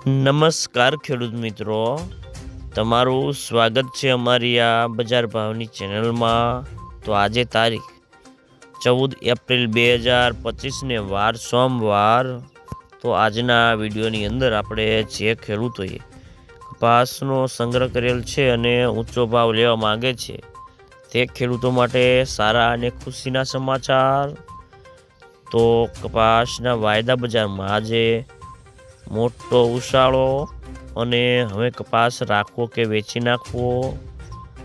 નમસ્કાર ખેડૂત મિત્રો. તમારું સ્વાગત છે અમારી આ બજાર ભાવની ચેનલમાં. તો આજે તારીખ ચૌદ એપ્રિલ બે હજાર પચીસને વાર સોમવાર. તો આજના વિડીયોની અંદર આપણે જે ખેડૂતોએ કપાસનો સંગ્રહ કરેલ છે અને ઊંચો ભાવ લેવા માગે છે, તે ખેડૂતો માટે સારા અને ખુશીના સમાચાર. તો કપાસના વાયદા બજારમાં આજે મોટો ઉછાળો અને હવે કપાસ રાખવો કે વેચી નાખવો.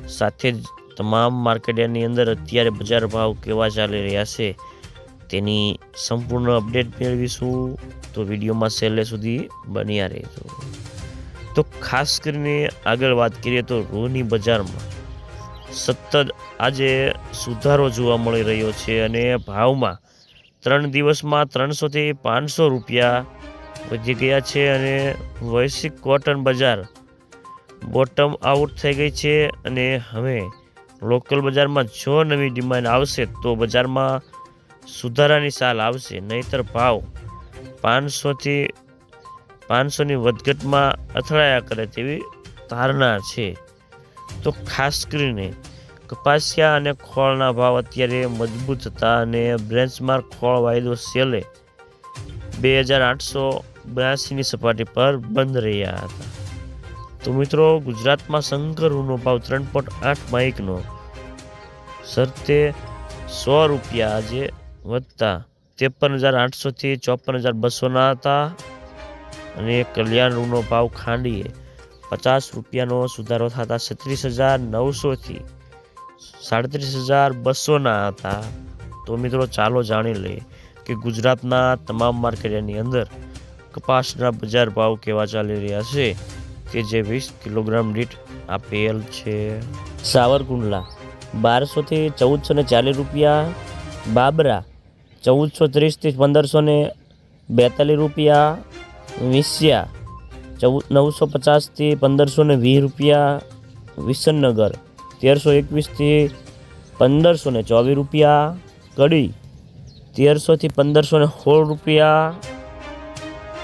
સાથે જ તમામ માર્કેટની અંદર અત્યારે બજાર ભાવ કેવા ચાલી રહ્યા છે તેની સંપૂર્ણ અપડેટ મેળવીશું. તો વિડીયોમાં છેલ્લે સુધી બન્યા રહેજો. તો ખાસ કરીને આગળ વાત કરીએ તો રૂની બજારમાં સતત આજે સુધારો જોવા મળી રહ્યો છે અને ભાવમાં ત્રણ દિવસમાં ત્રણસોથી પાંચસો રૂપિયા વધી ગયા છે અને વૈશ્વિક કોટન બજાર બોટમ આઉટ થઈ ગઈ છે અને હવે લોકલ બજારમાં જો નવી ડિમાન્ડ આવશે તો બજારમાં સુધારાની સાલ આવશે. નહીતર ભાવ પાંચસોથી પાંચસોની વધઘટમાં અથડાયા કરે તેવી ધારણા છે. તો ખાસ કરીને કપાસિયા અને ખોળના ભાવ અત્યારે મજબૂત હતા અને બ્રેન્ચમાર્ક ખોળ વાયદો સેલે બે હજાર આઠસો બ્યાસીની સપાટી પર બંધ રહ્યા હતા. તો મિત્રો, ગુજરાતમાં શંકર રૂનો ભાવ ત્રણ પોઈન્ટ આઠ માઇકનો. શરતે સો રૂપિયા આજે વધતા ત્રેપન હજાર આઠસોથી ચોપન હજાર બસોના હતા. અને કલ્યાણ રૂનો ભાવ ખાંડીએ પચાસ રૂપિયાનો સુધારો થતા છત્રીસ હજાર નવસોથી સાડત્રીસ હજાર બસોના હતા. તો મિત્રો, ચાલો જાણી લઈએ કે ગુજરાતના તમામ માર્કેટની અંદર કપાસના બજાર ભાવ કેવા ચાલી રહ્યા છે? કે જે વીસ કિલોગ્રામ દીઠ આપેલ છે? સાવરકુંડલા બારસોથી ચૌદસો ને ચાલીસ રૂપિયા. બાબરા, ચૌદસો ત્રીસથી પંદરસો ને બેતાલીસ રૂપિયા. વિસ્યા ચૌદ નવસો પચાસથી પંદરસો ને વીસ રૂપિયા. વિસનનગર તેરસો એકવીસથી પંદરસો ને ચોવીસ રૂપિયા. કડી તેરસોથી પંદરસો ને સોળ રૂપિયા.